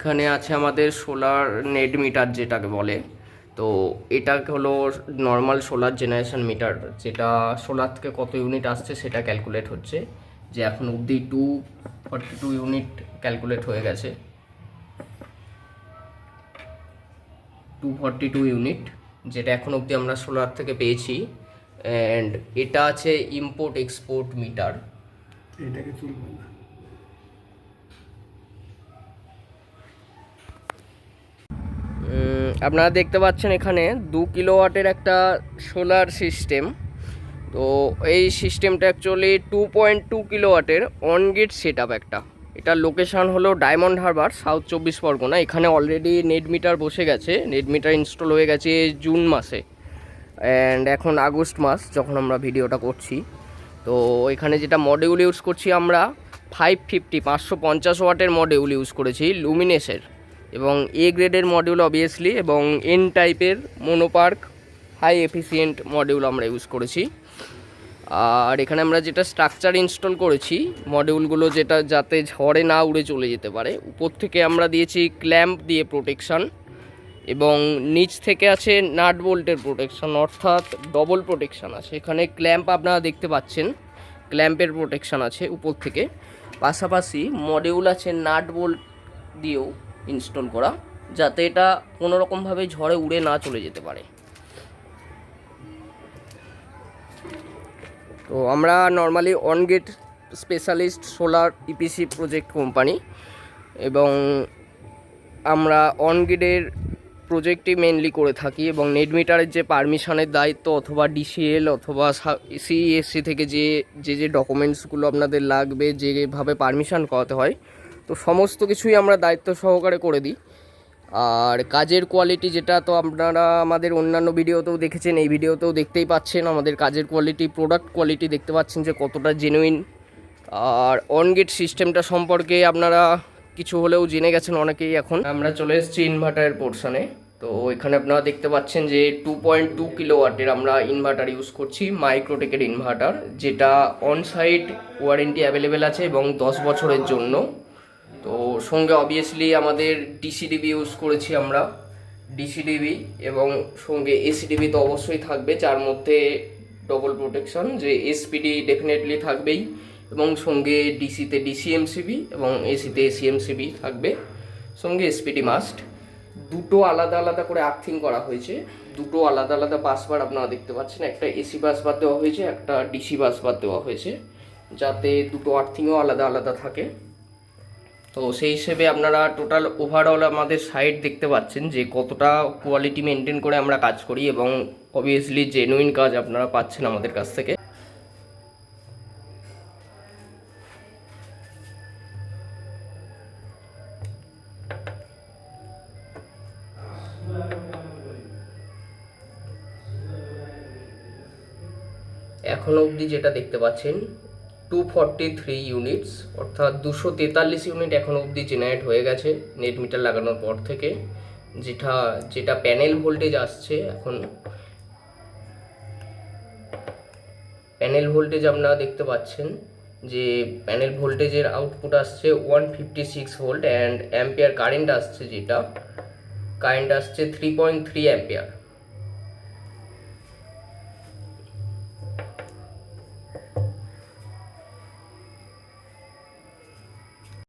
এখানে আছে আমাদের সোলার নেট মিটার যেটাকে বলে। তো এটা হলো নর্মাল সোলার জেনারেশন মিটার যেটা সোলার থেকে কত ইউনিট আসছে সেটা ক্যালকুলেট হচ্ছে, যে এখন অবধি two forty two unit calculate হয়ে গেছে। টু ফর্টি টু ইউনিট যেটা এখন অবধি আমরা সোলার থেকে পেয়েছি। অ্যান্ড এটা আছে ইম্পোর্ট এক্সপোর্ট মিটার এটাকে তুলবো না। আপনারা দেখতে পাচ্ছেন এখানে দু কিলোওয়াটের একটা সোলার সিস্টেম। তো এই সিস্টেমটা অ্যাকচুয়ালি টু পয়েন্ট টু কিলোওয়াটের অন গেট সেট একটা। এটার লোকেশান হলো ডায়মন্ড হারবার সাউথ চব্বিশ পরগনা। এখানে অলরেডি নেট মিটার বসে গেছে। নেট মিটার ইনস্টল হয়ে গেছে জুন মাসে। অ্যান্ড এখন আগস্ট মাস যখন আমরা ভিডিওটা করছি। তো এখানে যেটা মডিউল ইউজ করছি আমরা ফাইভ ফিফটি পাঁচশো পঞ্চাশ ওয়াটের মডিউল ইউজ করেছি লুমিনেসের এবং এ গ্রেডের মডিউল অবভিয়াসলি এবং এন টাইপের mono PERC high efficient module আমরা ইউজ করেছি। আর এখানে আমরা যেটা স্ট্রাকচার ইনস্টল করেছি মডিউলগুলো যেটা যাতে ঝড়ে না উড়ে চলে যেতে পারে, উপর থেকে আমরা দিয়েছি ক্ল্যাম্প দিয়ে প্রোটেকশন এবং নিচ থেকে আছে নাট বোল্টের প্রোটেকশন অর্থাৎ ডবল প্রোটেকশান আছে। এখানে ক্ল্যাম্প আপনারা দেখতে পাচ্ছেন ক্ল্যাম্পের প্রোটেকশন আছে উপর থেকে। পাশাপাশি মডিউল আছে নাট বোল্ট দিয়েও ইনস্টল করা, যাতে এটা কোনো রকমভাবে ঝড়ে উড়ে না চলে যেতে পারে। তো আমরা normally on grid specialist solar EPC project company এবং আমরা অন গেটের প্রজেক্টই মেনলি করে থাকি এবং নেট মিটারের যে পারমিশনের দায়িত্ব অথবা ডিসিএল অথবা সিএসসি থেকে যে যে যে ডকুমেন্টসগুলো আপনাদের লাগবে, যেভাবে পারমিশন করাতে হয় তো সমস্ত কিছুই আমরা দায়িত্ব সহকারে করে দিই। আর কাজের কোয়ালিটি যেটা তো আপনারা আমাদের অন্যান্য ভিডিওতেও দেখেছেন, এই ভিডিওতেও দেখতেই পাচ্ছেন, আমাদের কাজের কোয়ালিটি প্রোডাক্ট কোয়ালিটি দেখতে পাচ্ছেন যে কতটা জেনুইন আর অনগেট সিস্টেমটা সম্পর্কে আপনারা কিছু হলেও জেনে গেছেন অনেকেই এখন। আমরা চলে এসেছি ইনভার্টারের পোর্শনে তো এখানে আপনারা দেখতে পাচ্ছেন যে টু পয়েন্ট টু কিলো ওয়াটের আমরা ইনভার্টার ইউজ করছি মাইক্রোটেকের ইনভার্টার যেটা অন সাইট ওয়ারেন্টি অ্যাভেলেবেল আছে এবং দশ বছরের জন্য। তো সঙ্গে অবভিয়াসলি আমাদের ডিসিডিবি ইউজ করেছি আমরা ডিসিডিবি এবং সঙ্গে এসিডিবি তো অবশ্যই থাকবে, যার মধ্যে ডবল প্রোটেকশন যে এসপিডি ডেফিনেটলি থাকবেই এবং সঙ্গে ডিসিতে ডিসিএমসিবি এবং এসিতে এসিএমসিবি থাকবে, সঙ্গে এসপিডি মাস্ট দুটো আলাদা আলাদা করে আর্থিং করা হয়েছে, দুটো আলাদা আলাদা বাসবার আপনারা দেখতে পাচ্ছেন, একটা এসি বাস বাদ দেওয়া হয়েছে, একটা ডিসি বাস বাদ দেওয়া হয়েছে, যাতে দুটো আর্থিংও আলাদা আলাদা থাকে। তো সেই হিসেবে আপনারা টোটাল ওভারঅল আমাদের সাইট দেখতে পাচ্ছেন যে কতটা কোয়ালিটি মেনটেন করে আমরা কাজ করি এবং অবভিয়াসলি জেনুইন কাজ আপনারা পাচ্ছেন আমাদের কাছ থেকে। এখনও অবধি যেটা দেখতে পাচ্ছেন টু ফর্টি থ্রি ইউনিটস অর্থাৎ দুশো তেতাল্লিশ ইউনিট এখনও অবধি জেনারেট হয়ে গেছে নেট মিটার লাগানোর পর থেকে। যেটা যেটা প্যানেল ভোল্টেজ আসছে এখন প্যানেল ভোল্টেজ আপনারা দেখতে পাচ্ছেন যে প্যানেল ভোল্টেজের আউটপুট আসছে one fifty six volt and ampere current আসছে যেটা। কারেন্ট আসছে থ্রি পয়েন্ট থ্রি অ্যাম্পিয়ার